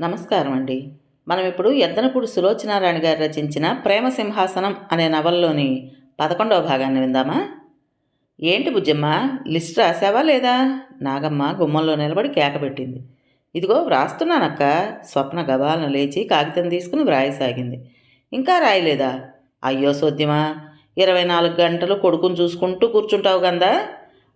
నమస్కారం అండి మనం ఇప్పుడు ఎద్దనపూడి సులోచనారాయణ గారు రచించిన ప్రేమ సింహాసనం అనే నవల్లోని పదకొండవ భాగాన్ని విందామా? ఏంటి బుజ్జమ్మ లిస్ట్ రాసావా లేదా? నాగమ్మ గుమ్మంలో నిలబడి కేకబెట్టింది ఇదిగో వ్రాస్తున్నానక్క. స్వప్న గబాలను లేచి కాగితం తీసుకుని వ్రాయసాగింది. ఇంకా రాయలేదా? అయ్యో సోద్యమా ఇరవై నాలుగు గంటలు కొడుకుని చూసుకుంటూ కూర్చుంటావు కదా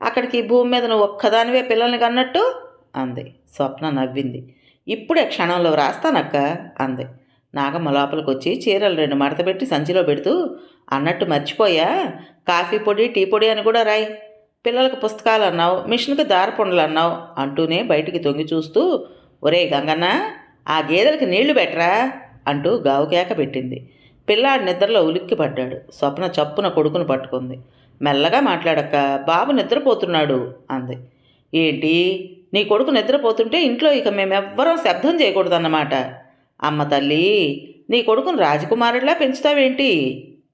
అక్కడికి భూమి మీద నువ్వు ఒక్కదానివే పిల్లల్ని కన్నట్టు? అంది. స్వప్న నవ్వింది. ఇప్పుడే క్షణంలో వ్రాస్తానక్క అంది. నాగమ్మ లోపలికి వచ్చి చీరలు రెండు మడతపెట్టి సంచిలో పెడుతూ అన్నట్టు మర్చిపోయా? కాఫీ పొడి టీ పొడి అని కూడా రాయి. పిల్లలకు పుస్తకాలు అన్నావు మిషన్కి దారపుండలు అన్నావు అంటూనే బయటికి తొంగి చూస్తూ ఒరే గంగన్న ఆ గేదెలకి నీళ్ళు పెట్టరా? అంటూ గావుకేక పెట్టింది. పిల్లాడు నిద్రలో ఉలిక్కి పడ్డాడు స్వప్న చప్పున కొడుకును పట్టుకుంది. మెల్లగా మాట్లాడక్క బాబు నిద్రపోతున్నాడు అంది. ఏంటి? నీ కొడుకు నిద్రపోతుంటే ఇంట్లో ఇక మేమెవ్వరం శబ్దం చేయకూడదన్నమాట. అమ్మ తల్లి నీ కొడుకును రాజకుమారుడిలా పెంచుతావేంటి?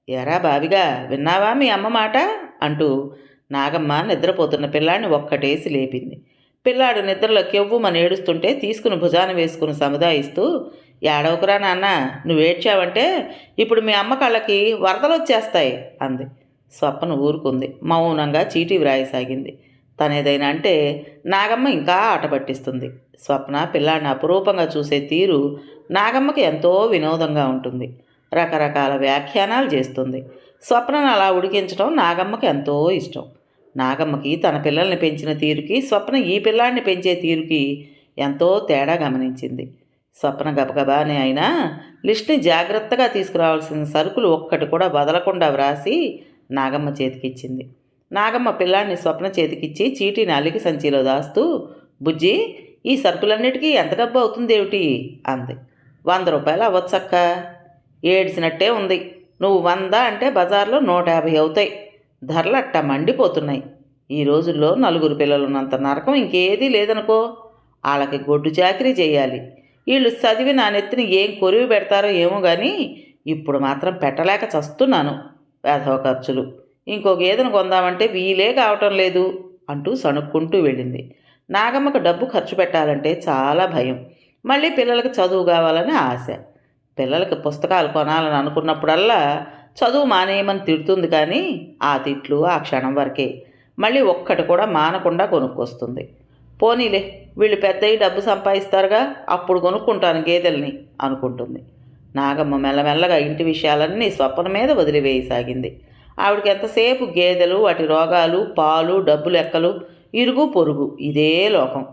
ఎరా బావిగా విన్నావా మీ అమ్మ మాట? అంటూ నాగమ్మ నిద్రపోతున్న పిల్లాడిని ఒక్కటేసి లేపింది. పిల్లాడు నిద్రలో కెవ్వుమని ఏడుస్తుంటే తీసుకుని భుజాన వేసుకుని సముదాయిస్తూ ఏడవకురా నాన్న నువ్వేడ్చావంటే ఇప్పుడు మీ అమ్మ కళ్ళకి వరదలు వచ్చేస్తాయి అంది. స్వప్న ఊరుకుంది. మౌనంగా చీటీ వ్రాయసాగింది. తనేదైనా అంటే నాగమ్మ ఇంకా ఆట పట్టిస్తుంది. స్వప్న పిల్లాడిని అపురూపంగా చూసే తీరు నాగమ్మకి ఎంతో వినోదంగా ఉంటుంది. రకరకాల వ్యాఖ్యానాలు చేస్తుంది. స్వప్నను అలా ఉడికించడం నాగమ్మకి ఎంతో ఇష్టం. నాగమ్మకి తన పిల్లల్ని పెంచిన తీరుకి స్వప్న ఈ పిల్లాడిని పెంచే తీరుకి ఎంతో తేడా గమనించింది. స్వప్న గబగబానే అయినా లిస్ట్ని జాగ్రత్తగా తీసుకురావాల్సిన సరుకులు ఒక్కటి కూడా వదలకుండా వ్రాసి నాగమ్మ చేతికిచ్చింది. నాగమ్మ పిల్లాడిని స్వప్న చేతికిచ్చి చీటీని నాలుగు సంచిలో దాస్తూ బుజ్జి ఈ సరుకులన్నిటికీ ఎంత డబ్బు అవుతుందేమిటి? అంది. వంద రూపాయలు అవ్వచ్చక్క. ఏడ్చినట్టే ఉంది. నువ్వు వంద అంటే బజార్లో నూట యాభై అవుతాయి. ధరలు అట్టా మండిపోతున్నాయి. ఈ రోజుల్లో నలుగురు పిల్లలున్నంత నరకం ఇంకేదీ లేదనుకో. వాళ్ళకి గొడ్డు చాకరీ చేయాలి. వీళ్ళు చదివి నా నెత్తిని ఏం కొరివి పెడతారో ఏమో కానీ ఇప్పుడు మాత్రం పెట్టలేక చస్తున్నాను వేధవ ఖర్చులు. ఇంకో గేదెను కొందామంటే వీలే కావటం లేదు అంటూ సణుక్కుంటూ వెళ్ళింది. నాగమ్మకు డబ్బు ఖర్చు పెట్టాలంటే చాలా భయం. మళ్ళీ పిల్లలకు చదువు కావాలని ఆశ. పిల్లలకి పుస్తకాలు కొనాలని అనుకున్నప్పుడల్లా చదువు మానేయమని తిడుతుంది కానీ ఆ తిట్లు ఆ క్షణం వరకే. మళ్ళీ ఒక్కటి కూడా మానకుండా కొనుక్కొస్తుంది. పోనీలే వీళ్ళు పెద్దయి డబ్బు సంపాదిస్తారుగా అప్పుడు కొనుక్కుంటాను గేదెల్ని అనుకుంటుంది. నాగమ్మ మెల్లమెల్లగా ఇంటి విషయాలన్నీ స్వప్న మీద వదిలివేయసాగింది. ఆవిడకి ఎంతసేపు గేదెలు వాటి రోగాలు పాలు డబ్బు లెక్కలు ఇరుగు పొరుగు ఇదే లోకం.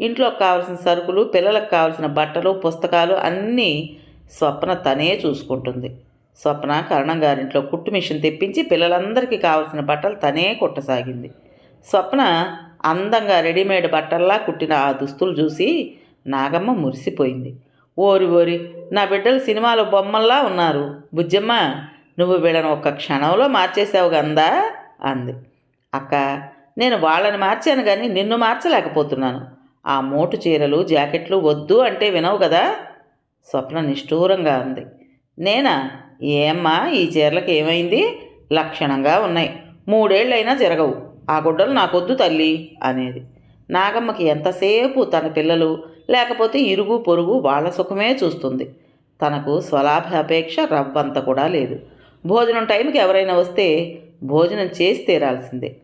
ఇంట్లోకి కావాల్సిన సరుకులు పిల్లలకు కావాల్సిన బట్టలు పుస్తకాలు అన్నీ స్వప్న తనే చూసుకుంటుంది. స్వప్న కరణం గారింట్లో కుట్టు మిషన్ తెప్పించి పిల్లలందరికీ కావాల్సిన బట్టలు తనే కుట్టసాగింది. స్వప్న అందంగా రెడీమేడ్ బట్టల్లా కుట్టిన ఆ దుస్తులు చూసి నాగమ్మ మురిసిపోయింది. ఓరి ఓరి నా బిడ్డలు సినిమాలో బొమ్మల్లా ఉన్నారు. బుజ్జమ్మ నువ్వు వీళ్ళని ఒక్క క్షణంలో మార్చేసావు గందా? అంది. అక్క నేను వాళ్ళని మార్చాను కానీ నిన్ను మార్చలేకపోతున్నాను. ఆ మోటు చీరలు జాకెట్లు వద్దు అంటే వినవు కదా స్వప్న నిష్ఠూరంగా అంది. నేనా? ఏమ్మా ఈ చీరలకు ఏమైంది? లక్షణంగా ఉన్నాయి. మూడేళ్ళైనా జరగవు. ఆ గుడ్డలు నాకొద్దు తల్లి అనేది. నాగమ్మకి ఎంతసేపు తన పిల్లలు లేకపోతే ఇరుగు పొరుగు వాళ్ళ సుఖమే చూస్తుంది. తనకు స్వలాభాపేక్ష రవ్వంత కూడా లేదు. భోజనం టైంకి ఎవరైనా వస్తే భోజనం చేసి తీరాల్సిందే.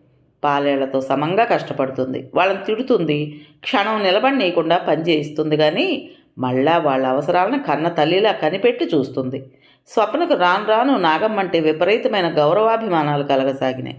పాలేళ్ళతో సమంగా కష్టపడుతుంది. వాళ్ళని తిడుతుంది. క్షణం నిలబడినీయకుండా పనిచేయిస్తుంది కానీ మళ్ళా వాళ్ళ అవసరాలను కన్న తల్లిలా కనిపెట్టి చూస్తుంది. స్వప్నకు రాను రాను నాగమ్మంటే విపరీతమైన గౌరవాభిమానాలు కలగసాగినాయి.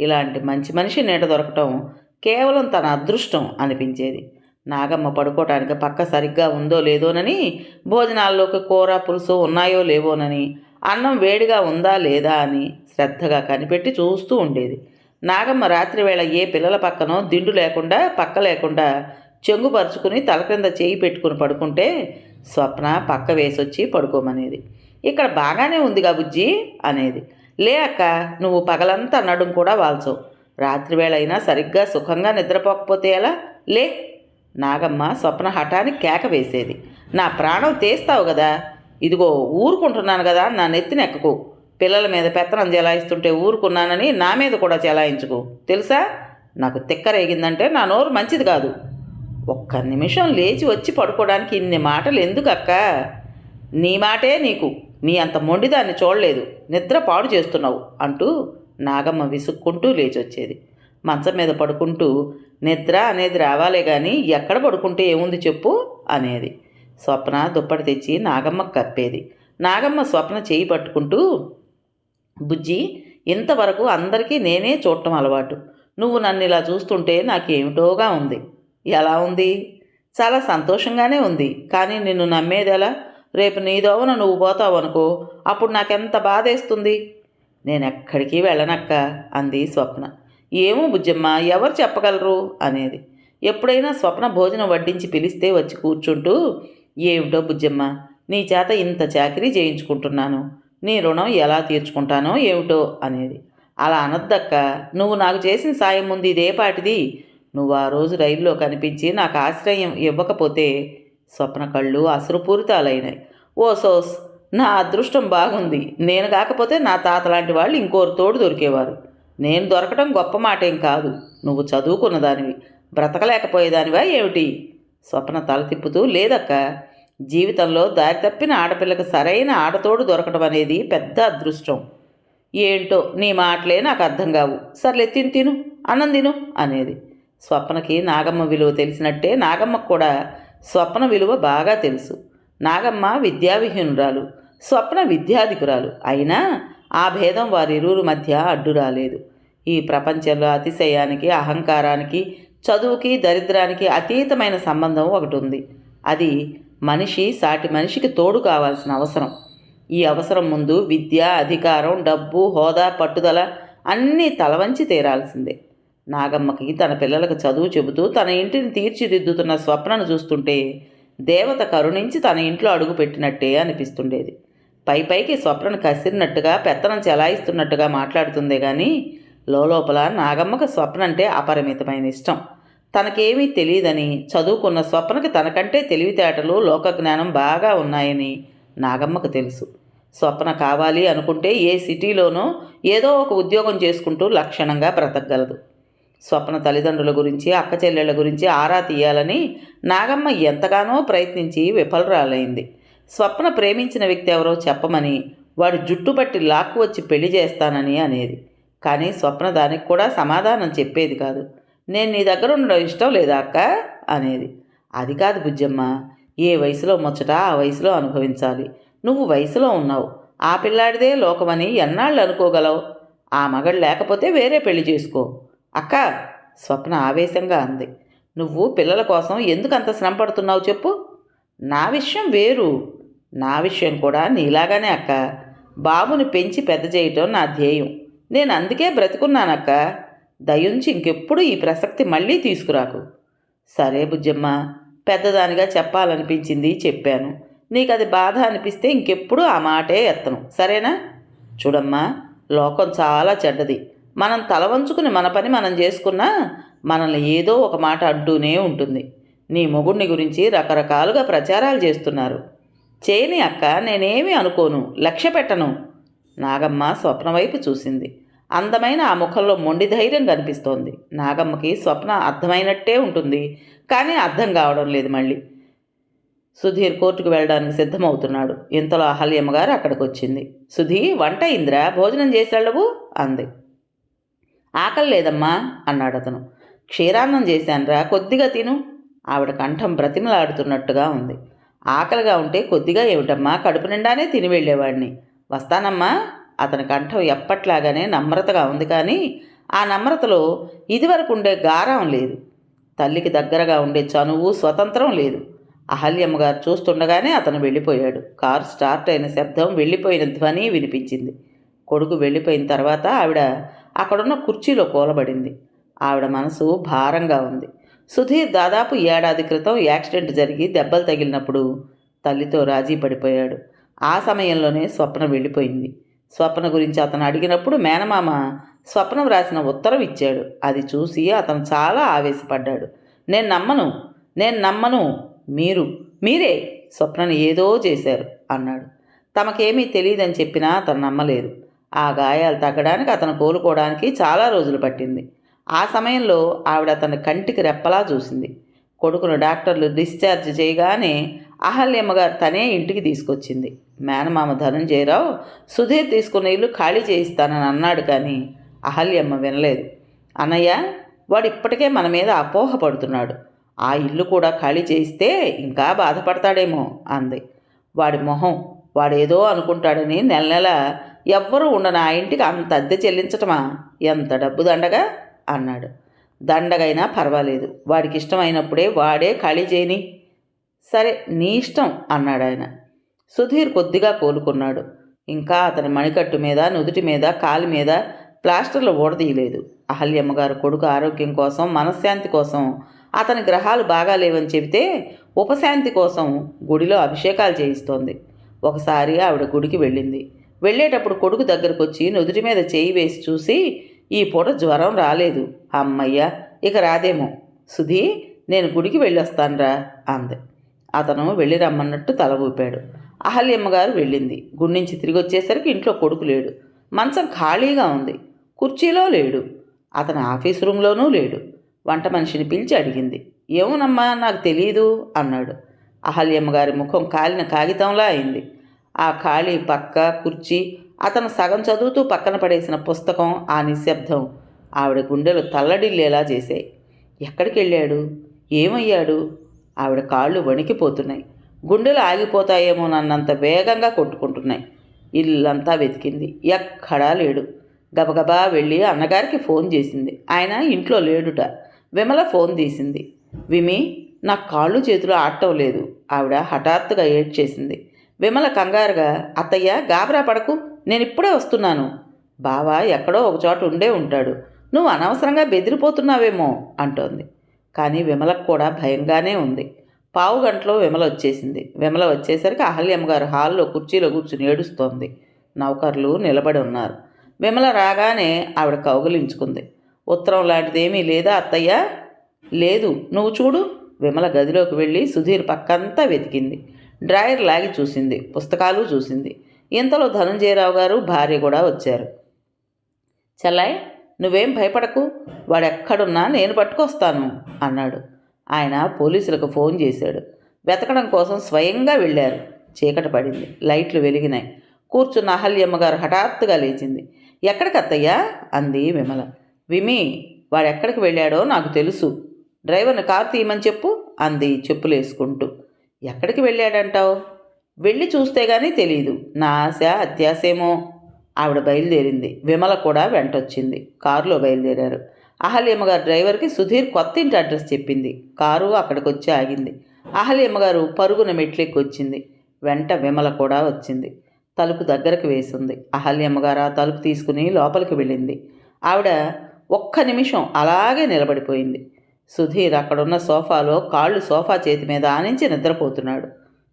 ఇలాంటి మంచి మనిషి నీట దొరకటం కేవలం తన అదృష్టం అనిపించేది. నాగమ్మ పడుకోవటానికి పక్క సరిగ్గా ఉందో లేదోనని భోజనాల్లోకి కూర పులుసు ఉన్నాయో లేవోనని అన్నం వేడిగా ఉందా లేదా అని శ్రద్ధగా కనిపెట్టి చూస్తూ ఉండేది. నాగమ్మ రాత్రి వేళ ఏ పిల్లల పక్కనో దిండు లేకుండా పక్క లేకుండా చెంగు పరుచుకుని తల క్రింద చేయి పెట్టుకుని పడుకుంటే స్వప్న పక్క వేసొచ్చి పడుకోమనేది. ఇక్కడ బాగానే ఉందిగా బుజ్జి అనేది. లే అక్క నువ్వు పగలంతా నడుం కూడా వాల్చవు. రాత్రివేళ అయినా సరిగ్గా సుఖంగా నిద్రపోకపోతే ఎలా? లే నాగమ్మ స్వప్న హఠానికి కేక వేసేది. నా ప్రాణం తీస్తావు కదా ఇదిగో ఊరుకుంటున్నాను కదా నా నెత్తిన ఎక్కకు. పిల్లల మీద పెత్తనం చెలాయిస్తుంటే ఊరుకున్నానని నా మీద కూడా చెలాయించుకు. తెలుసా? నాకు తిక్కరేగిందంటే నా నోరు మంచిది కాదు. ఒక్క నిమిషం లేచి వచ్చి పడుకోవడానికి ఇన్ని మాటలు ఎందుకు అక్క నీ మాటే నీకు. నీ అంత మొండిదాన్ని చూడలేదు. నిద్ర పాడు చేస్తున్నావు అంటూ నాగమ్మ విసుక్కుంటూ లేచి వచ్చేది. మంచం మీద పడుకుంటూ నిద్ర అనేది రావాలే కానీ ఎక్కడ పడుకుంటే ఏముంది చెప్పు అనేది. స్వప్న దుప్పటి తెచ్చి నాగమ్మకు కప్పేది. నాగమ్మ స్వప్న చేయి పట్టుకుంటూ బుజ్జి ఇంతవరకు అందరికీ నేనే చూడటం అలవాటు. నువ్వు నన్ను ఇలా చూస్తుంటే నాకేమిటోగా ఉంది. ఎలా ఉంది? చాలా సంతోషంగానే ఉంది. కానీ నిన్ను నమ్మేది ఎలా? రేపు నీ దోవన నువ్వు పోతావు అనుకో అప్పుడు నాకెంత బాధేస్తుంది? నేను ఎక్కడికి వెళ్ళనక్క అంది స్వప్న. ఏమో బుజ్జమ్మ ఎవరు చెప్పగలరు? అనేది. ఎప్పుడైనా స్వప్న భోజనం వడ్డించి పిలిస్తే వచ్చి కూర్చుంటూ ఏమిటో బుజ్జమ్మ నీ చేత ఇంత చాకరీ చేయించుకుంటున్నాను. నీ రుణం ఎలా తీర్చుకుంటానో ఏమిటో అనేది. అలా అనద్దక్క నువ్వు నాకు చేసిన సాయం ముందు ఇదే పాటిది. నువ్వు ఆ రోజు రైల్లో కనిపించి నాకు ఆశ్రయం ఇవ్వకపోతే స్వప్న కళ్ళు అసురుపూరితాలైనాయి. ఓ సోస్ నా అదృష్టం బాగుంది. నేను కాకపోతే నా తాత లాంటి వాళ్ళు ఇంకోరు తోడు దొరికేవారు. నేను దొరకటం గొప్ప మాటేం కాదు. నువ్వు చదువుకున్న దానివి బ్రతకలేకపోయేదానివా ఏమిటి? స్వప్న తల తిప్పుతూ లేదక్క జీవితంలో దారి తప్పిన ఆడపిల్లకి సరైన ఆడతోడు దొరకడం అనేది పెద్ద అదృష్టం. ఏంటో నీ మాటలే నాకు అర్థం కావు. సర్లే తిను తిను అన్నం తిను అనేది. స్వప్నకి నాగమ్మ విలువ తెలిసినట్టే నాగమ్మకు కూడా స్వప్న విలువ బాగా తెలుసు. నాగమ్మ విద్యావిహీనురాలు స్వప్న విద్యాధికురాలు. అయినా ఆ భేదం వారిరువురు మధ్య అడ్డు రాలేదు ఈ ప్రపంచంలో అతిశయానికి అహంకారానికి చదువుకి దరిద్రానికి అతీతమైన సంబంధం ఒకటి ఉంది అది మనిషి సాటి మనిషికి తోడు కావాల్సిన అవసరం. ఈ అవసరం ముందు విద్య అధికారం డబ్బు హోదా పట్టుదల అన్నీ తలవంచి తీరాల్సిందే. నాగమ్మకి తన పిల్లలకు చదువు చెబుతూ తన ఇంటిని తీర్చిదిద్దుతున్న స్వప్నను చూస్తుంటే దేవత కరుణించి తన ఇంట్లో అడుగు పెట్టినట్టే అనిపిస్తుండేది. పై పైకి స్వప్నను కసిరినట్టుగా పెత్తనం చెలాయిస్తున్నట్టుగా మాట్లాడుతుందే కానీ లోపల నాగమ్మకు స్వప్న అంటే అపరిమితమైన ఇష్టం. తనకేమీ తెలియదని చదువుకున్న స్వప్నకి తనకంటే తెలివితేటలు లోకజ్ఞానం బాగా ఉన్నాయని నాగమ్మకు తెలుసు. స్వప్న కావాలి అనుకుంటే ఏ సిటీలోనో ఏదో ఒక ఉద్యోగం చేసుకుంటూ లక్షణంగా బ్రతకగలదు. స్వప్న తల్లిదండ్రుల గురించి అక్క చెల్లెళ్ళ గురించి ఆరా తీయాలని నాగమ్మ ఎంతగానో ప్రయత్నించి విఫలరాలైంది. స్వప్న ప్రేమించిన వ్యక్తి ఎవరో చెప్పమని వాడు జుట్టుబట్టి లాక్కు వచ్చి పెళ్ళి చేస్తానని అనేది. కానీ స్వప్న దానికి కూడా సమాధానం చెప్పేది కాదు. నేను నీ దగ్గర ఉండడం ఇష్టం లేదా అక్క? అనేది. అది కాదు బుజ్జమ్మ. ఏ వయసులో ముచ్చట ఆ వయసులో అనుభవించాలి. నువ్వు వయసులో ఉన్నావు. ఆ పిల్లాడిదే లోకమని ఎన్నాళ్ళు అనుకోగలవు? ఆ మగడు లేకపోతే వేరే పెళ్ళి చేసుకో. అక్క స్వప్న ఆవేశంగా అంది. నువ్వు పిల్లల కోసం ఎందుకు అంత శ్రమ పడుతున్నావు చెప్పు? నా విషయం వేరు. నా విషయం కూడా నీలాగానే అక్క. బాబుని పెంచి పెద్ద చేయటం నా ధ్యేయం. నేను అందుకే బ్రతికున్నానక్క. దయుంచి ఇంకెప్పుడు ఈ ప్రసక్తి మళ్ళీ తీసుకురాకు. సరే బుజ్జమ్మ పెద్దదానిగా చెప్పాలనిపించింది చెప్పాను. నీకు అది బాధ అనిపిస్తే ఇంకెప్పుడు ఆ మాటే ఎత్తను. సరేనా? చూడమ్మా లోకం చాలా చెడ్డది. మనం తల వంచుకుని మన పని మనం చేసుకున్నా మనల్ని ఏదో ఒక మాట అడ్డూనే ఉంటుంది. నీ మొగుడిని గురించి రకరకాలుగా ప్రచారాలు చేస్తున్నారు. చేయని అక్క నేనేమీ అనుకోను లక్ష్య పెట్టను. నాగమ్మ స్వప్న వైపు చూసింది. అందమైన ఆ ముఖంలో మొండి ధైర్యం కనిపిస్తోంది. నాగమ్మకి స్వప్న అర్థమైనట్టే ఉంటుంది. కానీ అర్థం కావడం లేదు మళ్ళీ. సుధీర్ కోర్టుకు వెళ్ళడానికి సిద్ధమవుతున్నాడు. ఇంతలో అహల్యమ్మ గారు అక్కడికి వచ్చింది సుధీ వంట అయిందిరా? భోజనం చేసాళ్ళవు అంది. ఆకలి లేదమ్మా అన్నాడు అతను. క్షీరాన్నం చేశానురా కొద్దిగా తిను. ఆవిడ కంఠం బ్రతిమలాడుతున్నట్టుగా ఉంది. ఆకలిగా ఉంటే కొద్దిగా ఏమిటమ్మా? కడుపు నిండానే తిని వెళ్ళేవాడిని వస్తానమ్మా. అతని కంఠం ఎప్పట్లాగానే నమ్రతగా ఉంది కానీ ఆ నమ్రతలో ఇదివరకు ఉండే గారం లేదు. తల్లికి దగ్గరగా ఉండే చనువు స్వతంత్రం లేదు. అహల్యమ్మ గారు చూస్తుండగానే అతను వెళ్ళిపోయాడు. కారు స్టార్ట్ అయిన శబ్దం వెళ్ళిపోయిన ధ్వని వినిపించింది. కొడుకు వెళ్ళిపోయిన తర్వాత ఆవిడ అక్కడున్న కుర్చీలో కూలబడింది. ఆవిడ మనసు భారంగా ఉంది. సుధీర్ దాదాపు ఏడాది క్రితం యాక్సిడెంట్ జరిగి దెబ్బలు తగిలినప్పుడు తల్లితో రాజీ పడిపోయాడు. ఆ సమయంలోనే స్వప్న వెళ్ళిపోయింది. స్వప్న గురించి అతను అడిగినప్పుడు మేనమామ స్వప్నం రాసిన ఉత్తరం ఇచ్చాడు. అది చూసి అతను చాలా ఆవేశపడ్డాడు. నేను నమ్మను నేను నమ్మను మీరు మీరే స్వప్నను ఏదో చేశారు అన్నాడు. తమకేమీ తెలియదని చెప్పినా అతను నమ్మలేదు. ఆ గాయాలు తగ్గడానికి అతను కోలుకోవడానికి చాలా రోజులు పట్టింది. ఆ సమయంలో ఆవిడ అతని కంటికి రెప్పలా చూసింది. కొడుకును డాక్టర్లు డిశ్చార్జ్ చేయగానే అహల్యమ్మ గారు తనే ఇంటికి తీసుకొచ్చింది. మేనమామ ధనంజయరావు సుధీర్ తీసుకున్న ఇల్లు ఖాళీ చేయిస్తానని అన్నాడు కానీ అహల్యమ్మ వినలేదు. అన్నయ్య వాడు ఇప్పటికే మన మీద అపోహ పడుతున్నాడు. ఆ ఇల్లు కూడా ఖాళీ చేయిస్తే ఇంకా బాధపడతాడేమో అంది. వాడి మొహం వాడేదో అనుకుంటాడని నెల నెల ఎవ్వరూ ఉండని ఆ ఇంటికి అంత అద్దె చెల్లించటమా? ఎంత డబ్బు దండగా? అన్నాడు. దండగైనా పర్వాలేదు. వాడికి ఇష్టమైనప్పుడే వాడే ఖాళీ చేయని సరే నీ ఇష్టం అన్నాడు ఆయన. సుధీర్ కొద్దిగా కోలుకున్నాడు. ఇంకా అతని మణికట్టు మీద నుదుటి మీద కాలు మీద ప్లాస్టర్లు ఊడదీయలేదు. అహల్యమ్మగారు కొడుకు ఆరోగ్యం కోసం మనశ్శాంతి కోసం అతని గ్రహాలు బాగా లేవని చెబితే ఉపశాంతి కోసం గుడిలో అభిషేకాలు చేయిస్తోంది. ఒకసారి ఆవిడ గుడికి వెళ్ళింది. వెళ్ళేటప్పుడు కొడుకు దగ్గరకు వచ్చి నుదుటి మీద చేయి వేసి చూసి ఈ పూట జ్వరం రాలేదు. అమ్మయ్య ఇక రాదేమో. సుధీ నేను గుడికి వెళ్ళొస్తానురా అంది. అతను వెళ్ళి రమ్మన్నట్టు తల ఊపాడు. అహల్యమ్మగారు వెళ్ళింది. గుండించి నుంచి తిరిగి వచ్చేసరికి ఇంట్లో కొడుకు లేడు. మంచం ఖాళీగా ఉంది. కుర్చీలో లేడు. అతని ఆఫీస్ రూమ్లోనూ లేడు. వంట మనిషిని పిలిచి అడిగింది. ఏమోనమ్మా నాకు తెలియదు అన్నాడు. అహల్యమ్మగారి ముఖం కాలిన కాగితంలా అయింది. ఆ ఖాళీ పక్క కుర్చీ అతను సగం చదువుతూ పక్కన పడేసిన పుస్తకం ఆ నిశ్శబ్దం ఆవిడ గుండెలు తల్లడిల్లేలా చేశాయి. ఎక్కడికి వెళ్ళాడు ఏమయ్యాడు? ఆవిడ కాళ్ళు వణికిపోతున్నాయి. గుండెలు ఆగిపోతాయేమోనన్నంత వేగంగా కొట్టుకుంటున్నాయి. ఇల్లంతా వెతికింది. ఎక్కడా లేడు. గబగబా వెళ్ళి అన్నగారికి ఫోన్ చేసింది. ఆయన ఇంట్లో లేడుట. విమల ఫోన్ తీసింది. విమి నా కాళ్ళు చేతులు ఆడటం లేదు. ఆవిడ హఠాత్తుగా ఏడ్చేసింది. విమల కంగారుగా అత్తయ్య గాబరా పడకు. నేను ఇప్పుడే వస్తున్నాను. బావా ఎక్కడో ఒకచోట ఉండే ఉంటాడు. నువ్వు అనవసరంగా బెదిరిపోతున్నావేమో అంటోంది. కానీ విమలకు కూడా భయంగానే ఉంది. పావు గంటలో విమల వచ్చేసింది. విమల వచ్చేసరికి అహల్యమ్మ గారు హాల్లో కుర్చీలో కూర్చుని ఏడుస్తోంది. నౌకర్లు నిలబడి ఉన్నారు. విమల రాగానే ఆవిడ కౌగులించుకుంది. ఉత్తరం లాంటిదేమీ లేదా అత్తయ్య? లేదు. నువ్వు చూడు. విమల గదిలోకి వెళ్ళి సుధీర్ పక్కంతా వెతికింది. డ్రాయర్ లాగి చూసింది. పుస్తకాలు చూసింది. ఇంతలో ధనంజయరావు గారు భార్య కూడా వచ్చారు. చెల్లాయ్ నువ్వేం భయపడకు వాడెక్కడున్నా నేను పట్టుకొస్తాను అన్నాడు. ఆయన పోలీసులకు ఫోన్ చేశాడు. వెతకడం కోసం స్వయంగా వెళ్ళారు. చీకటి పడింది. లైట్లు వెలిగినాయి. కూర్చున్న అహల్యమ్మ గారు హఠాత్తుగా లేచింది. ఎక్కడికి అత్తయ్యా? అంది విమల. విమి వాడెక్కడికి వెళ్ళాడో నాకు తెలుసు. డ్రైవర్ని కారు తీయమని చెప్పు అంది చెప్పులేసుకుంటూ. ఎక్కడికి వెళ్ళాడంటావు? వెళ్ళి చూస్తే గానీ తెలియదు నా ఆశ అత్యాశేమో. ఆవిడ బయలుదేరింది. విమల కూడా వెంటొచ్చింది. కారులో బయలుదేరారు. అహల్యమ్మగారు డ్రైవర్కి సుధీర్ కొత్త ఇంటి అడ్రస్ చెప్పింది. కారు అక్కడికి వచ్చి ఆగింది. అహల్యమ్మగారు పరుగున మెట్లెక్కి వచ్చింది వెంట విమల కూడా వచ్చింది. తలుపు దగ్గరకు వేసింది. అహల్యమ్మగారు ఆ తలుపు తీసుకుని లోపలికి వెళ్ళింది. ఆవిడ ఒక్క నిమిషం అలాగే నిలబడిపోయింది. సుధీర్ అక్కడున్న సోఫాలో కాళ్ళు సోఫా చేతి మీద ఆనించి నిద్రపోతున్నాడు.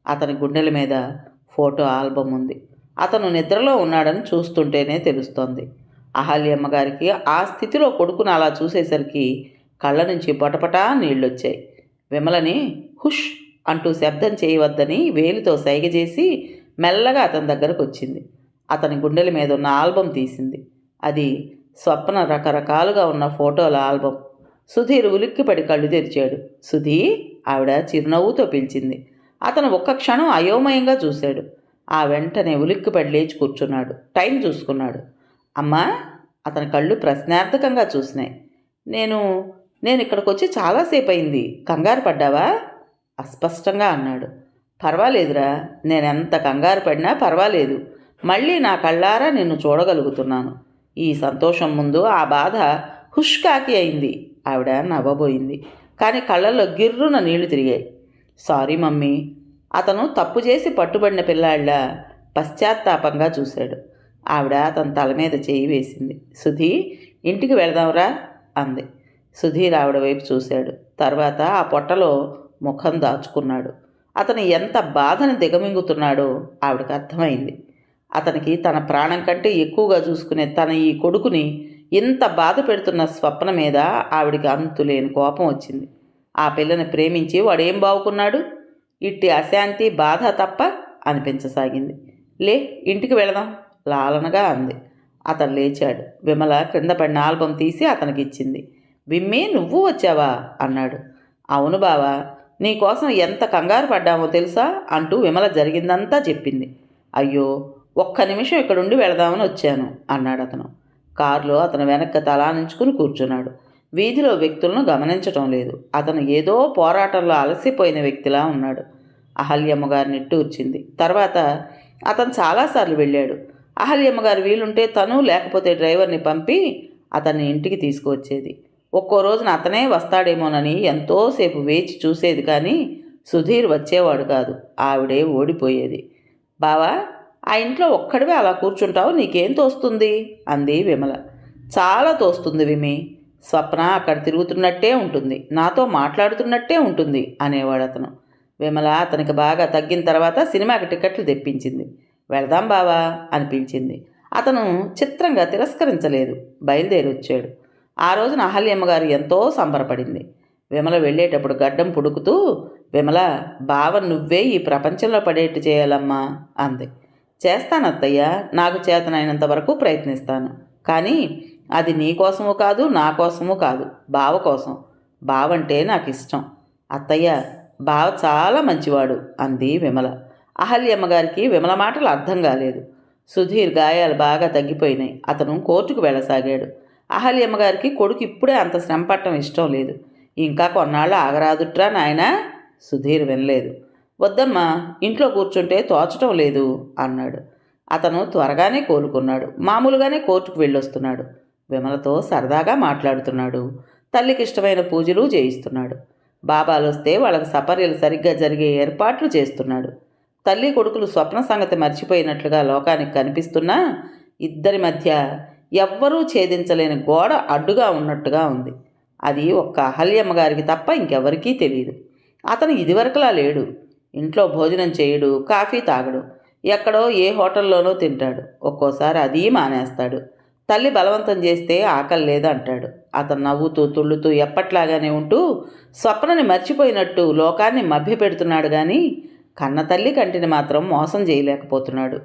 అతని గుండెల మీద ఫోటో ఆల్బమ్ ఉంది. అతను నిద్రలో ఉన్నాడని చూస్తుంటేనే తెలుస్తోంది. అహల్యమ్మ గారికి ఆ స్థితిలో కొడుకును అలా చూసేసరికి కళ్ళ నుంచి పటపటా నీళ్ళొచ్చాయి. విమలని హుష్ అంటూ శబ్దం చేయవద్దని వేలితో సైగ చేసి మెల్లగా అతని దగ్గరకు వచ్చింది. అతని గుండెల మీద ఉన్న ఆల్బం తీసింది. అది స్వప్న రకరకాలుగా ఉన్న ఫోటోల ఆల్బం సుధీర్ ఉలిక్కిపడి కళ్ళు తెరిచాడు. సుధీ ఆవిడ చిరునవ్వుతో పిలిచింది. అతను ఒక్క క్షణం అయోమయంగా చూశాడు. ఆ వెంటనే ఉలిక్కిపడి లేచి కూర్చున్నాడు. టైం చూసుకున్నాడు. అమ్మా అతని కళ్ళు ప్రశ్నార్థకంగా చూసినాయి. నేను నేను ఇక్కడికి వచ్చి చాలాసేపు అయింది కంగారు పడ్డావా? అస్పష్టంగా అన్నాడు. పర్వాలేదురా నేనెంత కంగారు పడినా పర్వాలేదు. మళ్ళీ నా కళ్ళారా నిన్ను చూడగలుగుతున్నాను. ఈ సంతోషం ముందు ఆ బాధ హుష్కాకి అయింది. ఆవిడ నవ్వబోయింది. కానీ కళ్ళల్లో గిర్రున నీళ్ళు తిరిగాయి. సారీ మమ్మీ అతను తప్పు చేసి పట్టుబడిన పిల్లాళ్ళ పశ్చాత్తాపంగా చూశాడు. ఆవిడ తన తల మీద చేయి వేసింది. సుధీ ఇంటికి వెళదాంరా అంది. సుధీర్ ఆవిడ వైపు చూశాడు. తర్వాత ఆ పొట్టలో ముఖం దాచుకున్నాడు. అతను ఎంత బాధను దిగమింగుతున్నాడో ఆవిడకి అర్థమైంది. అతనికి తన ప్రాణం కంటే ఎక్కువగా చూసుకునే తన ఈ కొడుకుని ఇంత బాధ పెడుతున్న స్వప్న మీద ఆవిడికి అంతులేని కోపం వచ్చింది. ఆ పిల్లని ప్రేమించి వాడేం బావుకున్నాడు? ఇట్టి అశాంతి బాధ తప్ప అనిపించసాగింది. లే ఇంటికి వెళదాం లాలనగా అంది. అతను లేచాడు. విమల క్రింద పడిన ఆల్బం తీసి అతనికి ఇచ్చింది విమ్మి నువ్వు వచ్చావా? అన్నాడు. అవును బావా నీకోసం ఎంత కంగారు పడ్డామో తెలుసా? అంటూ విమల జరిగిందంతా చెప్పింది. అయ్యో ఒక్క నిమిషం ఇక్కడుండి వెళదామని వచ్చాను అన్నాడు అతను. కారులో అతను వెనక్కి తలానించుకుని కూర్చున్నాడు. వీధిలో వ్యక్తులను గమనించటం లేదు. అతను ఏదో పోరాటంలో అలసిపోయిన వ్యక్తిలా ఉన్నాడు. అహల్యమ్మ గారి నిట్టూర్చింది తర్వాత అతను చాలాసార్లు వెళ్ళాడు. అహల్యమ్మ గారు వీలుంటే తను లేకపోతే డ్రైవర్ని పంపి అతన్ని ఇంటికి తీసుకువచ్చేది. ఒక్కో రోజున అతనే వస్తాడేమోనని ఎంతోసేపు వేచి చూసేది కానీ సుధీర్ వచ్చేవాడు కాదు. ఆవిడే ఓడిపోయేది. బావా ఆ ఇంట్లో ఒక్కడివే అలా కూర్చుంటావు నీకేం తోస్తుంది? అంది విమల. చాలా తోస్తుంది విమి. స్వప్న అక్కడ తిరుగుతున్నట్టే ఉంటుంది. నాతో మాట్లాడుతున్నట్టే ఉంటుంది అనేవాడు అతను విమల అతనికి బాగా తగ్గిన తర్వాత సినిమాకి టికెట్లు తెప్పించింది. వెళదాం బావా అనిపించింది. అతను చిత్రంగా తిరస్కరించలేదు. బయలుదేరి వచ్చాడు ఆ రోజున అహల్యమ్మ గారు ఎంతో సంబరపడింది. విమల వెళ్ళేటప్పుడు గడ్డం పుడుకుతూ విమల బావ నువ్వే ఈ ప్రపంచంలో పడేట్టు చేయాలమ్మా అంది. చేస్తాను అత్తయ్య నాకు చేతనైనంత వరకు ప్రయత్నిస్తాను. కానీ అది నీ కోసము కాదు నా కోసము కాదు బావ కోసం. బావంటే నాకు ఇష్టం అత్తయ్య బావ చాలా మంచివాడు అంది విమల. అహల్యమ్మగారికి విమల మాటలు అర్థం కాలేదు. సుధీర్ గాయాలు బాగా తగ్గిపోయినాయి. అతను కోర్టుకు వెళ్ళసాగాడు. అహల్యమ్మగారికి కొడుకు ఇప్పుడే అంత శ్రమ పట్టడం ఇష్టం లేదు. ఇంకా కొన్నాళ్ళు ఆగరాదుట్రా నాయనా? సుధీర్ వినలేదు. వద్దమ్మా ఇంట్లో కూర్చుంటే తోచటం లేదు అన్నాడు. అతను త్వరగానే కోలుకున్నాడు. మామూలుగానే కోర్టుకు వెళ్ళొస్తున్నాడు. విమలతో సరదాగా మాట్లాడుతున్నాడు. తల్లికి ఇష్టమైన పూజలు చేయిస్తున్నాడు. బాబాలు వస్తే వాళ్ళకి సపర్యలు సరిగ్గా జరిగే ఏర్పాట్లు చేస్తున్నాడు. తల్లి కొడుకులు స్వప్న సంగతి మర్చిపోయినట్లుగా లోకానికి కనిపిస్తున్నా ఇద్దరి మధ్య ఎవ్వరూ ఛేదించలేని గోడ అడ్డుగా ఉన్నట్టుగా ఉంది. అది ఒక్క అహల్యమ్మ గారికి తప్ప ఇంకెవరికీ తెలియదు అతను ఇదివరకులా లేడు. ఇంట్లో భోజనం చేయడు కాఫీ తాగడు ఎక్కడో ఏ హోటల్లోనో తింటాడు. ఒక్కోసారి అది మానేస్తాడు. తల్లి బలవంతం చేస్తే ఆకలి లేదు అంటాడు. అతను నవ్వుతూ తుళ్ళుతూ ఎప్పట్లాగానే ఉంటూ స్వప్నని మర్చిపోయినట్టు లోకాన్ని మభ్యపెడుతున్నాడు కానీ కన్నతల్లి కంటిని మాత్రం మోసం చేయలేకపోతున్నాడు.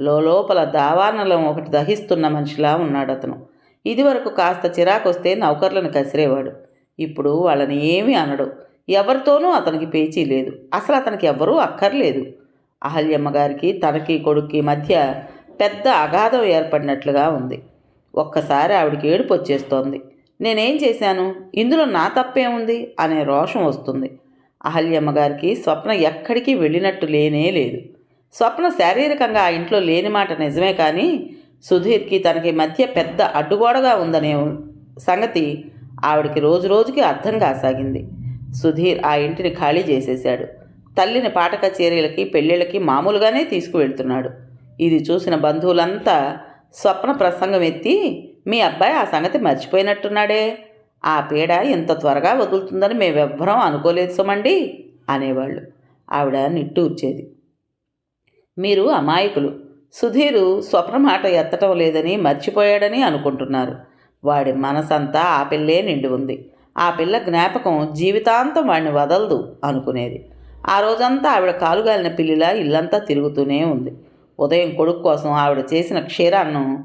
లోపల దావానలం ఒకటి దహిస్తున్న మనిషిలా ఉన్నాడు అతను ఇదివరకు కాస్త చిరాకొస్తే నౌకర్లను కసిరేవాడు. ఇప్పుడు వాళ్ళని ఏమీ అనడు. ఎవరితోనూ అతనికి పేచీ లేదు. అసలు అతనికి ఎవ్వరూ అక్కర్లేదు. అహల్యమ్మ గారికి తనకి కొడుక్కి మధ్య పెద్ద అగాధం ఏర్పడినట్లుగా ఉంది. ఒక్కసారి ఆవిడికి ఏడుపు వచ్చేస్తోంది నేనేం చేశాను? ఇందులో నా తప్పేముంది అనే రోషం వస్తుంది. అహల్యమ్మ గారికి స్వప్న ఎక్కడికి వెళ్ళినట్టు లేనే లేదు. స్వప్న శారీరకంగా ఆ ఇంట్లో లేని మాట నిజమే కానీ సుధీర్కి తనకి మధ్య పెద్ద అడ్డుగోడగా ఉందనే సంగతి ఆవిడకి రోజు రోజుకి అర్థం కాసాగింది. సుధీర్ ఆ ఇంటిని ఖాళీ చేసేశాడు. తల్లిని పాట కచేరీలకి పెళ్ళిళ్ళకి మామూలుగానే తీసుకువెళ్తున్నాడు. ఇది చూసిన బంధువులంతా స్వప్న ప్రసంగం ఎత్తి మీ అబ్బాయి ఆ సంగతి మర్చిపోయినట్టున్నాడే. ఆ పీడ ఇంత త్వరగా వదులుతుందని మేమెవ్వరం అనుకోలేదు సుమండి అనేవాళ్ళు. ఆవిడ నిట్టూర్చేది. మీరు అమాయకులు. సుధీరు స్వప్న మాట ఎత్తటం లేదని మర్చిపోయాడని అనుకుంటున్నారు. వాడి మనసంతా ఆ పిల్లే నిండి ఉంది. ఆ పిల్ల జ్ఞాపకం జీవితాంతం వాడిని వదలదు అనుకునేది. ఆ రోజంతా ఆవిడ కాలుగాలిన పిల్లిలా ఇల్లంతా తిరుగుతూనే ఉంది. ఉదయం కొడుకు కోసం ఆవిడ చేసిన క్షీరాన్నం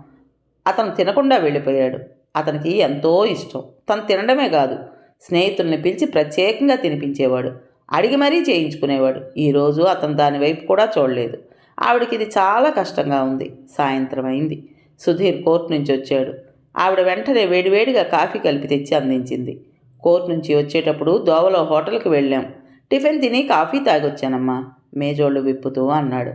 అతను తినకుండా వెళ్ళిపోయాడు. అతనికి ఎంతో ఇష్టం. తను తినడమే కాదు స్నేహితుల్ని పిలిచి ప్రత్యేకంగా తినిపించేవాడు. అడిగి మరీ చేయించుకునేవాడు. ఈరోజు అతను దాని వైపు కూడా చూడలేదు. ఆవిడకి ఇది చాలా కష్టంగా ఉంది. సాయంత్రం అయింది. సుధీర్ కోర్టు నుంచి వచ్చాడు. ఆవిడ వెంటనే వేడివేడిగా కాఫీ కలిపి తెచ్చి అందించింది. కోర్టు నుంచి వచ్చేటప్పుడు దోవలో హోటల్కి వెళ్ళాం. టిఫిన్ తిని కాఫీ తాగొచ్చానమ్మా మేజోళ్ళు విప్పుతూ అన్నాడు.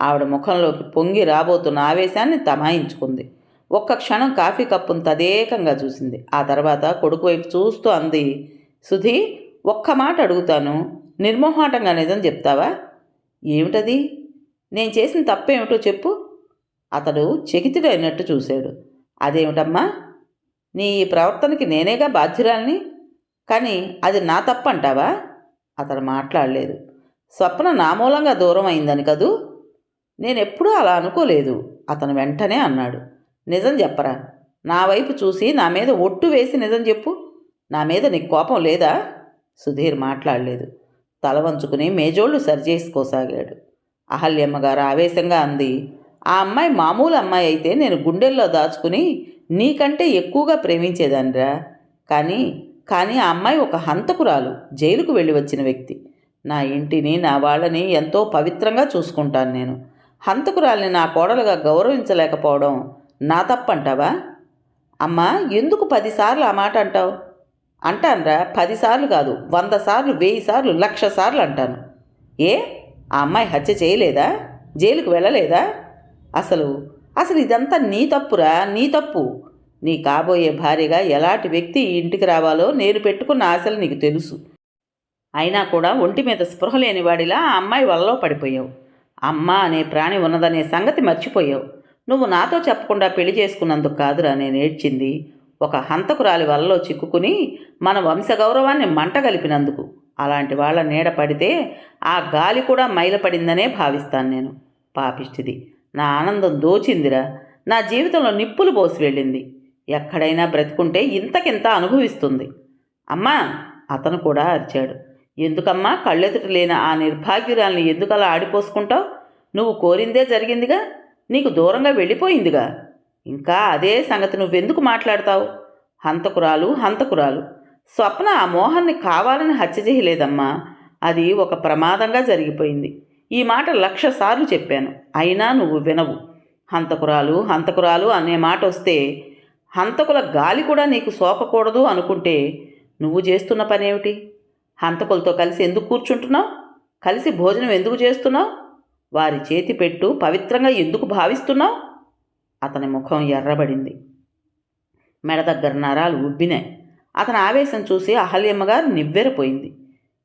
ఆవిడ ముఖంలోకి పొంగి రాబోతున్న ఆవేశాన్ని తమాయించుకుంది. ఒక్క క్షణం కాఫీ కప్పును తదేకంగా చూసింది. ఆ తర్వాత కొడుకు వైపు చూస్తూ అంది సుధీ ఒక్క మాట అడుగుతాను. నిర్మోహాటంగా నిజం చెప్తావా? ఏమిటది? నేను చేసిన తప్పేమిటో చెప్పు. అతడు చెకితుడైనట్టు చూశాడు. అదేమిటమ్మా? నీ ఈ ప్రవర్తనకి నేనేగా బాధ్యురాల్ని? కానీ అది నా తప్పంటావా? అతను మాట్లాడలేదు. స్వప్న నా మూలంగా దూరం అయిందని కదూ? నేనెప్పుడూ అలా అనుకోలేదు అతను వెంటనే అన్నాడు. నిజం చెప్పరా? నా వైపు చూసి నా మీద ఒట్టు వేసి నిజం చెప్పు. నా మీద నీకు కోపం లేదా? సుధీర్ మాట్లాడలేదు. తల వంచుకుని మేజోళ్ళు సరిచేసుకోసాగాడు అహల్యమ్మ గారు ఆవేశంగా అంది ఆ అమ్మాయి మామూలు అమ్మాయి అయితే నేను గుండెల్లో దాచుకుని నీకంటే ఎక్కువగా ప్రేమించేదానిరా. కానీ కానీ ఆ అమ్మాయి ఒక హంతకురాలు జైలుకు వెళ్ళి వచ్చిన వ్యక్తి. నా ఇంటిని నా వాళ్ళని ఎంతో పవిత్రంగా చూసుకుంటాను నేను. హంతకురాల్ని నా కోడలుగా గౌరవించలేకపోవడం నా తప్పంటావా? అమ్మా ఎందుకు పదిసార్లు ఆ మాట అంటావు? అంటానరా పదిసార్లు కాదు వంద సార్లు వెయ్యి సార్లు లక్ష సార్లు అంటాను. ఏ? ఆ అమ్మాయి హత్య చేయలేదా? జైలుకు వెళ్ళలేదా? అసలు అసలు ఇదంతా నీ తప్పురా నీ తప్పు. నీ కాబోయే భార్యగా ఎలాంటి వ్యక్తి ఇంటికి రావాలో నేను పెట్టుకున్న ఆశలు నీకు తెలుసు. అయినా కూడా ఒంటి మీద స్పృహ లేని వాడిలా ఆ అమ్మాయి వలలో పడిపోయావు. అమ్మ అనే ప్రాణి ఉన్నదనే సంగతి మర్చిపోయావు. నువ్వు నాతో చెప్పకుండా పెళ్ళి చేసుకున్నందుకు కాదురా నేను ఏడ్చింది. ఒక హంతకురాలి వలలో చిక్కుకుని మన వంశగౌరవాన్ని మంట కలిపినందుకు. అలాంటి వాళ్ళ నీడ పడితే ఆ గాలి కూడా మైలపడిందనే భావిస్తాను నేను. పాపిష్టిది. నా ఆనందం దోచిందిరా. నా జీవితంలో నిప్పులు పోసి వెళ్ళింది. ఎక్కడైనా బ్రతుకుంటే ఇంతకింత అనుభవిస్తుంది. అమ్మా అతను కూడా అరిచాడు. ఎందుకమ్మా కళ్ళెదుట లేని ఆ నిర్భాగ్యురాల్ని ఎందుకలా ఆడిపోసుకుంటావు? నువ్వు కోరిందే జరిగిందిగా? నీకు దూరంగా వెళ్ళిపోయిందిగా. ఇంకా అదే సంగతి నువ్వెందుకు మాట్లాడతావు? హంతకురాలు హంతకురాలు. స్వప్న ఆ మోహన్ని కావాలని హత్య చేయలేదమ్మా. అది ఒక ప్రమాదంగా జరిగిపోయింది. ఈ మాట లక్ష సార్లు చెప్పాను. అయినా నువ్వు వినవు. హంతకురాలు హంతకురాలు అనే మాట వస్తే హంతకుల గాలి కూడా నీకు సోకకూడదు అనుకుంటే నువ్వు చేస్తున్న పనేమిటి? హంతకులతో కలిసి ఎందుకు కూర్చుంటున్నావు? కలిసి భోజనం ఎందుకు చేస్తున్నావు? వారి చేతి పెట్టు పవిత్రంగా ఎందుకు భావిస్తున్నావు? అతని ముఖం ఎర్రబడింది. మెడ దగ్గర నరాలు ఉబ్బినాయి. అతని ఆవేశం చూసి అహల్యమ్మగారు నివ్వెరపోయింది.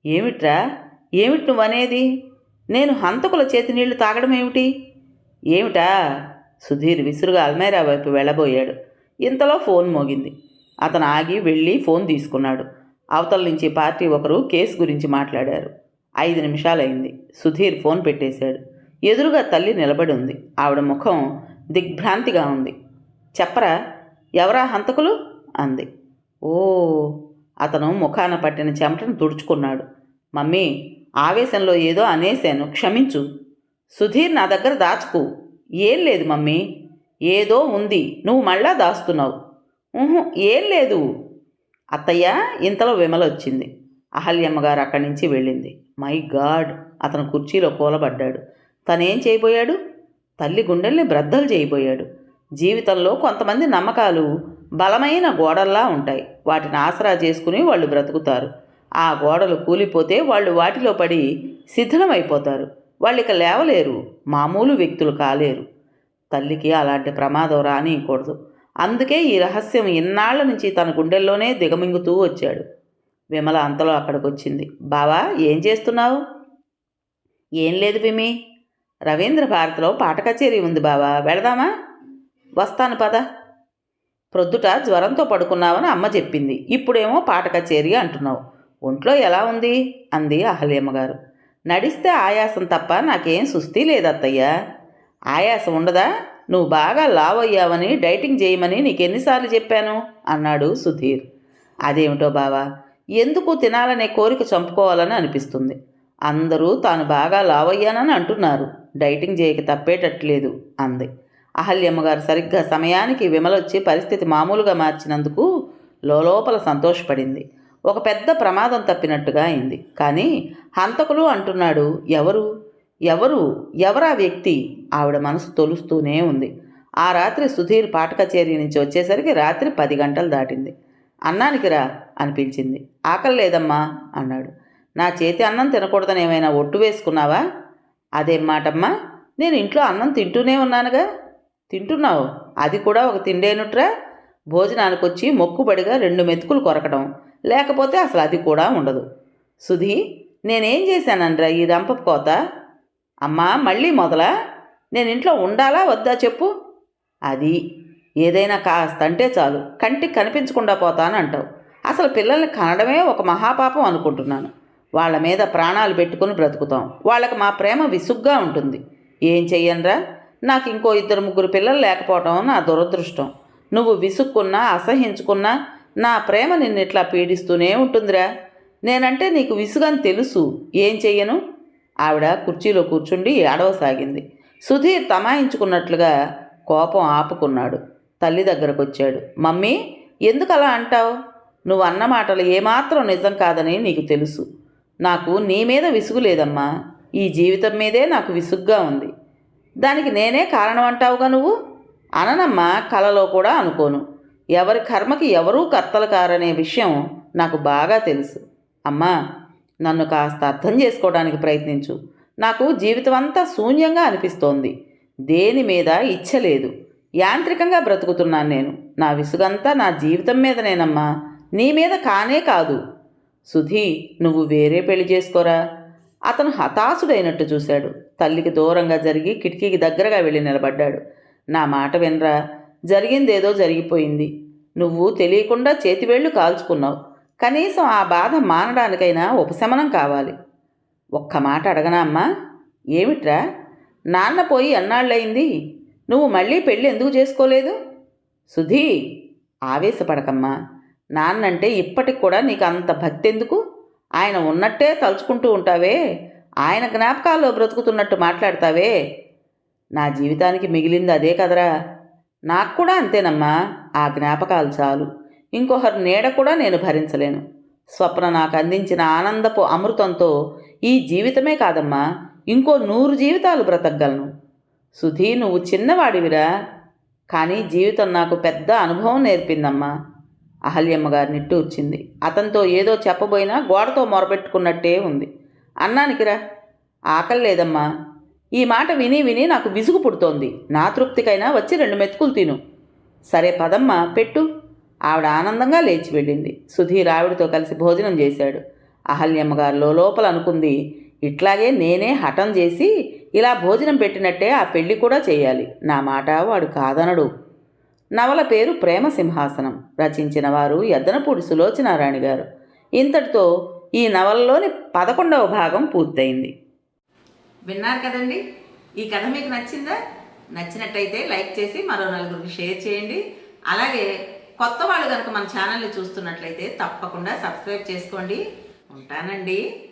ఏమిట్రా? ఏమిటి నువ్వనేది? నేను హంతకుల చేతి నీళ్ళు తాగడం ఏమిటి? ఏమిటా? సుధీర్ విసురుగా అల్మైరా వైపు వెళ్ళబోయాడు. ఇంతలో ఫోన్ మోగింది. అతను ఆగి వెళ్ళి ఫోన్ తీసుకున్నాడు. అవతల నుంచి పార్టీ ఒకరు కేసు గురించి మాట్లాడారు. ఐదు నిమిషాలైంది. సుధీర్ ఫోన్ పెట్టేశాడు. ఎదురుగా తల్లి నిలబడి ఉంది ఆవిడ ముఖం దిగ్భ్రాంతిగా ఉంది. చెప్పరా ఎవరా హంతకులు? అంది. ఓ అతను ముఖాన పట్టిన చెమటను తుడుచుకున్నాడు. మమ్మీ ఆవేశంలో ఏదో అనేశాను. క్షమించు. సుధీర్ నా దగ్గర దాచుకు. ఏం లేదు మమ్మీ. ఏదో ఉంది. నువ్వు మళ్ళా దాస్తున్నావు. ఊహు ఏం లేదు. అత్తయ్య ఇంతలో విమల వచ్చింది అహల్యమ్మ గారు అక్కడి నుంచి వెళ్ళింది. మై గాడ్ అతను కుర్చీలో కూలబడ్డాడు. తనేం చేయబోయాడు? తల్లి గుండెల్ని బ్రద్దలు చేయబోయాడు. జీవితంలో కొంతమంది నమ్మకాలు బలమైన గోడల్లా ఉంటాయి. వాటిని ఆసరా చేసుకుని వాళ్ళు బ్రతుకుతారు. ఆ గోడలు కూలిపోతే వాళ్ళు వాటిలో పడి శిథిలమైపోతారు. వాళ్ళు ఇక లేవలేరు. మామూలు వ్యక్తులు కాలేరు. తల్లికి అలాంటి ప్రమాదం రానియకూడదు. అందుకే ఈ రహస్యం ఇన్నాళ్ళ నుంచి తన గుండెల్లోనే దిగమింగుతూ వచ్చాడు. విమల అంతలో అక్కడికి వచ్చింది బావా ఏం చేస్తున్నావు? ఏం లేదు విమి. రవీంద్ర భారతిలో పాట కచేరీ ఉంది బావా. వెళదామా? వస్తాను పద. ప్రొద్దుట జ్వరంతో పడుకున్నావని అమ్మ చెప్పింది. ఇప్పుడేమో పాట కచేరీ అంటున్నావు. ఒంట్లో ఎలా ఉంది? అంది అహల్యమ్మగారు నడిస్తే ఆయాసం తప్ప నాకేం సుస్థి లేదత్తయ్యా. ఆయాసం ఉండదా? నువ్వు బాగా లావ్ అయ్యావని డైటింగ్ చేయమని నీకెన్నిసార్లు చెప్పాను? అన్నాడు సుధీర్. అదేమిటో బావా ఎందుకు తినాలనే కోరిక చంపుకోవాలని అనిపిస్తుంది. అందరూ తాను బాగా లావయ్యానని అంటున్నారు. డైటింగ్ చేయక తప్పేటట్లేదు అంది. అహల్యమ్మ గారు సరిగ్గా సమయానికి విమలొచ్చి పరిస్థితి మామూలుగా మార్చినందుకు లోపల సంతోషపడింది. ఒక పెద్ద ప్రమాదం తప్పినట్టుగా అయింది. కానీ హంతకులు అంటున్నాడు ఎవరు? ఎవరు? ఎవరా వ్యక్తి? ఆవిడ మనసు తొలుస్తూనే ఉంది. ఆ రాత్రి సుధీర్ పాట కచేరీ నుంచి వచ్చేసరికి రాత్రి పది గంటలు దాటింది. అన్నానికి రా అనిపించింది. ఆకలి లేదమ్మా అన్నాడు. నా చేతి అన్నం తినకూడదని ఏమైనా ఒట్టు వేసుకున్నావా? అదేం మాటమ్మా? నేను ఇంట్లో అన్నం తింటూనే ఉన్నానుగా. తింటున్నావు. అది కూడా ఒక తిండేనుట్రా? భోజనానికి వచ్చి మొక్కుబడిగా రెండు మెతుకులు కొరకడం. లేకపోతే అసలు అది కూడా ఉండదు. సుధీ నేనేం చేశానండ్రా ఈ రంపపు కోత? అమ్మా మళ్ళీ మొదలా? నేను ఇంట్లో ఉండాలా వద్దా చెప్పు? అది ఏదైనా కాస్త అంటే చాలు. కంటికి కనిపించకుండా పోతానంటావు. అసలు పిల్లల్ని కనడమే ఒక మహాపాపం అనుకుంటున్నాను. వాళ్ళ మీద ప్రాణాలు పెట్టుకుని బ్రతుకుతాం. వాళ్ళకి మా ప్రేమ విసుగ్గా ఉంటుంది. ఏం చెయ్యనరా? నాకు ఇంకో ఇద్దరు ముగ్గురు పిల్లలు లేకపోవటం నా దురదృష్టం. నువ్వు విసుక్కున్నా అసహించుకున్నా నా ప్రేమ నిన్ను ఇట్లా పీడిస్తూనే ఉంటుందిరా. నేనంటే నీకు విసుగని తెలుసు. ఏం చెయ్యను? ఆవిడ కుర్చీలో కూర్చుండి ఏడవసాగింది సుధీర్ తమాయించుకున్నట్లుగా కోపం ఆపుకున్నాడు. తల్లి దగ్గరకు వచ్చాడు మమ్మీ ఎందుకు అలా అంటావు? నువ్వు అన్న మాటలు ఏమాత్రం నిజం కాదని నీకు తెలుసు. నాకు నీ మీద విసుగు లేదమ్మా. ఈ జీవితం మీదే నాకు విసుగ్గా ఉంది. దానికి నేనే కారణం అంటావుగా నువ్వు? అననమ్మా కలలో కూడా అనుకోను. ఎవరి కర్మకి ఎవరూ కర్తలు కారనే విషయం నాకు బాగా తెలుసు. అమ్మా నన్ను కాస్త అర్థం చేసుకోవడానికి ప్రయత్నించు. నాకు జీవితం అంతా శూన్యంగా అనిపిస్తోంది. దేని మీద ఇచ్చలేదు యాంత్రికంగా బ్రతుకుతున్నాను నేను. నా విసుగంతా నా జీవితం మీదనేనమ్మా. నీ మీద కానే కాదు. సుధీ నువ్వు వేరే పెళ్ళి చేసుకోరా? అతను హతాశుడైనట్టు చూశాడు. తల్లికి దూరంగా జరిగి కిటికీకి దగ్గరగా వెళ్ళి నిలబడ్డాడు. నా మాట వినరా? జరిగిందేదో జరిగిపోయింది. నువ్వు తెలియకుండా చేతివేళ్ళు కాల్చుకున్నావు. కనీసం ఆ బాధ మానడానికైనా ఉపశమనం కావాలి. ఒక్క మాట అడగనా అమ్మా? ఏమిట్రా? నాన్న పోయి ఎన్నాళ్ళయింది? నువ్వు మళ్ళీ పెళ్ళి ఎందుకు చేసుకోలేదు? సుధీ ఆవేశపడకమ్మా. నాన్నంటే ఇప్పటికి కూడా నీకు అంత భక్తి ఎందుకు ఆయన ఉన్నట్టే తలుచుకుంటూ ఉంటావే? ఆయన జ్ఞాపకాల్లో బ్రతుకుతున్నట్టు మాట్లాడతావే? నా జీవితానికి మిగిలింది అదే కదరా. నాకు కూడా అంతేనమ్మా. ఆ జ్ఞాపకాలు చాలు. ఇంకొకరి నీడ కూడా నేను భరించలేను. స్వప్న నాకు అందించిన ఆనందపు అమృతంతో ఈ జీవితమే కాదమ్మా. ఇంకో నూరు జీవితాలు బ్రతకగలను. సుధీ నువ్వు చిన్నవాడివిరా. కానీ జీవితం నాకు పెద్ద అనుభవం నేర్పిందమ్మా. అహల్యమ్మ గారి నిట్టూర్చింది అతనితో ఏదో చెప్పబోయినా గోడతో మొరబెట్టుకున్నట్టే ఉంది. అన్నానికిరా ఆకలి లేదమ్మా. ఈ మాట విని విని నాకు విసుగు పుడుతోంది. నా తృప్తికైనా వచ్చి రెండు మెతుకులు తిను. సరే పదమ్మా పెట్టు. ఆవిడ ఆనందంగా లేచి వెళ్ళింది. సుధీర్ ఆవిడతో కలిసి భోజనం చేశాడు. అహల్యమ్మగారు లోపల అనుకుంది ఇట్లాగే నేనే హఠం చేసి ఇలా భోజనం పెట్టినట్టే ఆ పెళ్ళి కూడా చేయాలి. నా మాట వాడు కాదనడు. నవల పేరు ప్రేమ సింహాసనం. రచించిన వారు ఎద్దనపూడి సులోచనారాణి గారు. ఇంతటితో ఈ నవలలోని పదకొండవ భాగం పూర్తయింది. విన్నారు కదండి? ఈ కథ మీకు నచ్చిందా? నచ్చినట్టయితే లైక్ చేసి మరో నలుగురికి షేర్ చేయండి. అలాగే కొత్త వాళ్ళు కనుక మన ఛానల్ని చూస్తున్నట్లయితే తప్పకుండా సబ్స్క్రైబ్ చేసుకోండి. ఉంటానండి.